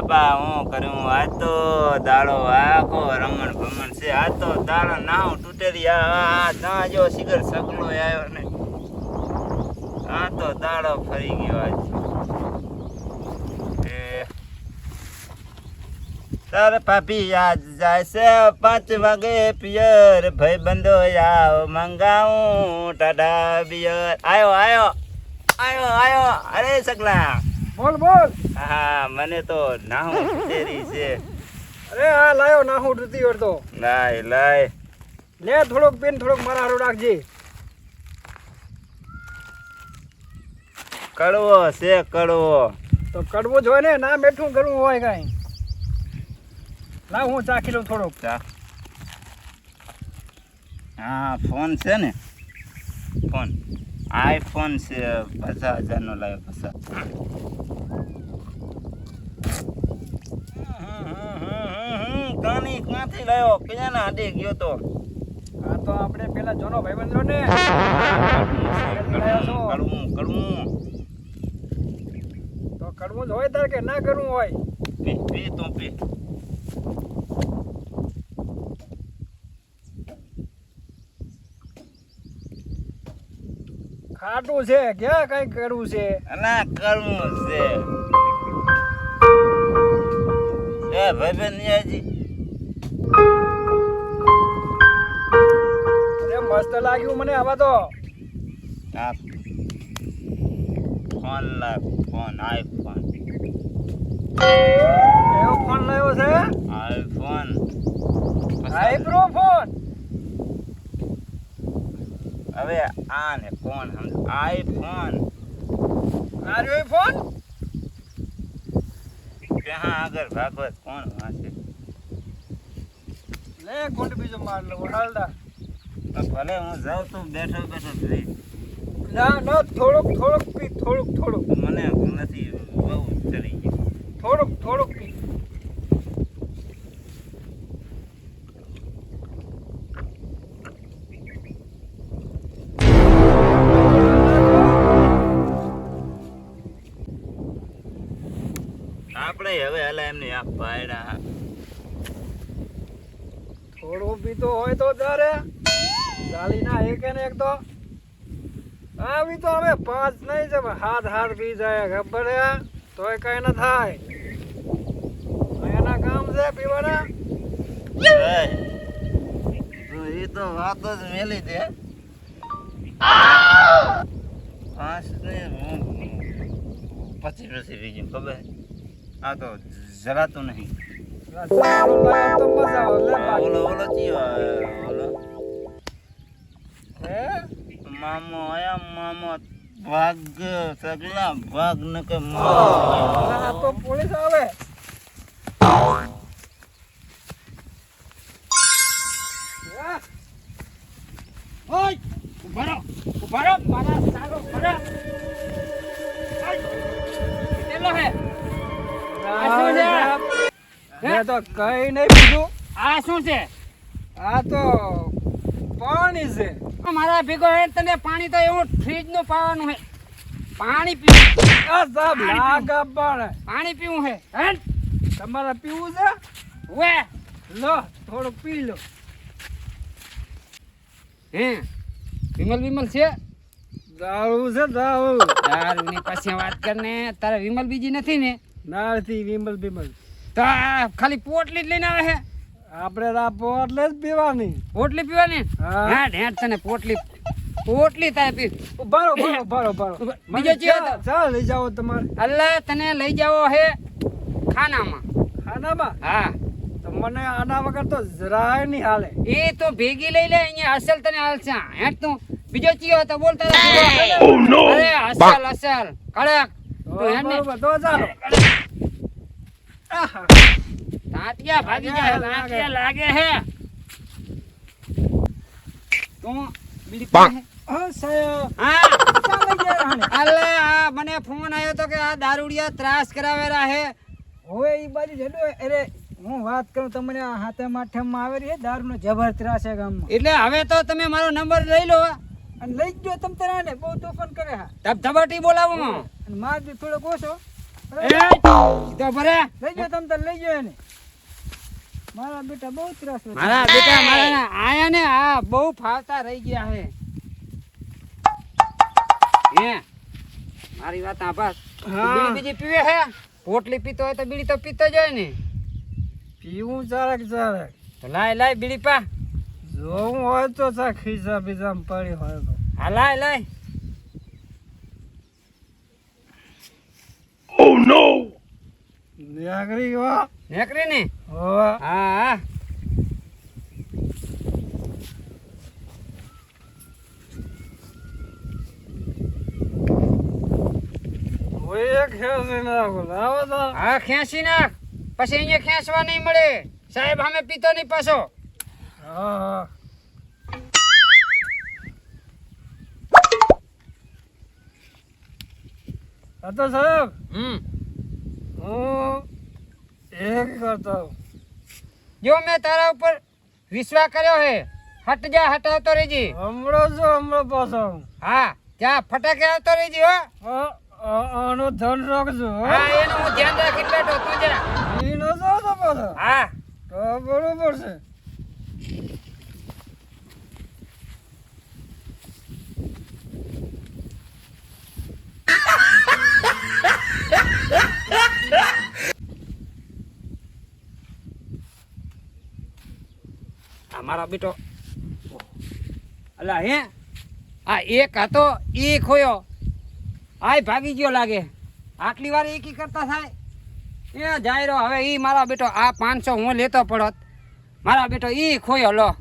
બાપા, હું કરું આ તો દાડો, આખો રમણ ભમણ છે. આ તો દાડો નાવ તૂટેલી, આ ના, જો સિગર સગલો આવ્યો ને. આ તો દાડો ફરી ગયો આજ. તાર પાપી યાદ જાય છે? પાંચ વાગે પિયર ભાઈ બંધો આવ, મંગાવું ટાટા બિયર. આયો આયો આયો આયો. અરે સગલા. બોલ બોલ. હા મને તો નાહું તેરી છે. અરે આ લાયો ના હું ડરતી વળતો લાય લાય. લે થોડોક પેન થોડોક મારા હારું રાખજે. કડવો છે કડવો. તો કડવું જોઈએ ને ના બેઠું કરવું હોય કાંઈ. લાવ હું ચાખી લઉં થોડોક. ચા. હા ફોન છે ને. ફોન. આઈફોન છે પચાસ હજારનો લાવ્યો પચાસ. કાની ક્યાંથી લાવ્યો? ક્યાંના આડે ગયો તો? આ તો આપણે પેલા જોનો ભાઈબંધો ને કડવું કડવું તો કડવું જ હોય તારે કે ના કરવું હોય? પી પી તું પી. ખાટું છે ક્યાં કઈ કરવું છે? ના કરવું છે. એ ભાઈબંધ નિયાજી મસ્ત લાગ્યું મને આવા તો. ફોન લાવ ફોન આઈફોન. એવો ફોન લાવ્યો છે? આઈફોન. આઈબ્રો ફોન હવે આ ને ફોન સમજ આઈફોન. આ રહ્યો એ ફોન ક્યાં આગળ ભાગવત કોણ વાંચે? લે ગુંડ બીજો માર લો હાલદા ભલે હું જાઉં તો બેઠો બેઠો જઈ ના ના થોડુંક થોડુંક પી થોડુંક થોડુંક. મને નથી બહુ ચડી ગયું. થોડુંક થોડુંક પી. આપણે હવે હલા એમને આ પાયડા થોડું પીતો હોય તો તારે ચાલી ના એક ને એક તો આવી તો હવે પાંચ નહીં છે હાથ હાથ પી જાય ખબર છે? તોય કઈ ના થાય. એના કામ છે પીવાના? એ, તું એ તો વાત જ મેલી દે પાંચ ને હું પછી પછી બીજું ખબર. આ તો જરાતું નહીં. ઓલો ઓલો ચિયો ઓલો? હે મામો આયા મામો ભાગ સગલા ભાગ ન કે મા તો પોલીસ આવે. ઓય ઊભા રહો ઊભા મારા સારો ઊભા કેટલો હે? મેં તો કઈ નહીં પીધું આ શું છે? આ તો પાણી છે. મારા ભેગો હે તને પાણી તો એવું ફ્રીજનું પાવાનું હે. પાણી પીવું. આ પણ પાણી પીવું હે. હે તમારે પીવું છે? વે લો થોડું પી લો. હે વિમલ વિમલ છે? દારૂ છે દારૂ. દારૂની પછી વાત કરને તારે વિમલ બીજી નથી ને? નાળથી વિમલ વિમલ તો ખાલી પોટલી જ લઈને આવે હે? આપણે રાપો એટલે પોટલે જ પીવાની. પોટલી પીવાની? હા. ઢેટ તને પોટલી પોટલી તાય પી. ભરો ભરો ભરો ભરો બીજો ચીયો ચાલ લઈ જાઓ તમારે. અલ્લાહ તને લઈ જાવો હે ખાનામાં. ખાનામાં? હા. તો મને આના વગર તો જરાય નહીં હાલે. એ તો ભેગી લઈ લે અહીંયા અસલ તને હાલશે. હેટ તું. બીજો ચીયો તો બોલતા અરે અસલ અસલ. કડક. તો તું હેડ ને. તો ચાલો. આહા. તાંતિયા ભાગી જાય તાંતિયા લાગે. હે. તો મને ફોન આવ્યો તો કે આ દારૂડિયા ત્રાસ કરાવેલા હે. હવે ઈ બાજુ જડો અરે હું વાત કરું તમને આ હાથે માઠામાં આવે છે દારૂનો જબર ત્રાસ છે ગામમાં. એટલે હવે તો તમે મારો નંબર લઈ લો. અને લઈ જ ગયો તમ ને બહુ તોફાન કરે હા. ધબધબાટી બોલાવો. અને માર બી થોડો કોશો એ તો ભરે. લઈ ગયો તમ તાર લઈ ગયો એને. મારા બેટા બહુ ત્રાસ. મારા બેટા મારા આયા ને આ બહુ ફાવતા રહી ગયા હે. હે? મારી વાત આભાસ હા. બીડી બીજી પીવે હે? પોટલી પીતો હોય તો બીડી તો પીતો જ હોય ને. પીવું જરાક જરાક. તો લાય લાય બીડી પા. જોવું હોય તો સા ખીસા બીજા પડી હોય તો. હા લાય લાય. નાગરિક ગયો નીકળી ને. હા. હા. હા ખેંચી નાખ. પછી અહીંયા ખેંચવા નહીં મળે. સાહેબ અમે પીતો નહીં પાછો. હા. હા તો સાહેબ. હમ. એક કરતો. જો મેં તારા ઉપર વિશ્વાસ કર્યો હે હટ જા હટાવતો રહેજી. હમણાં જો હમણાં પાછો હા ત્યાં ફટાકે આવતો રહેજી હો. આનો ધન રાખજો હા. એનું હું ધ્યાન રાખી બેઠો તું જા. ઈ જો તો પાછો. હા. તો બરોબર છે. મારો બેટો. અલા, હે? આ એક હતો એ ખોયો આય ભાગી ગયો લાગે. આટલી વાર એકી કરતા થાય? એ જાય રહ્યો હવે એ મારા બેટો, આ પાંચસો હું લેતો પડત. મારા બેટો એ ખોયો, લો.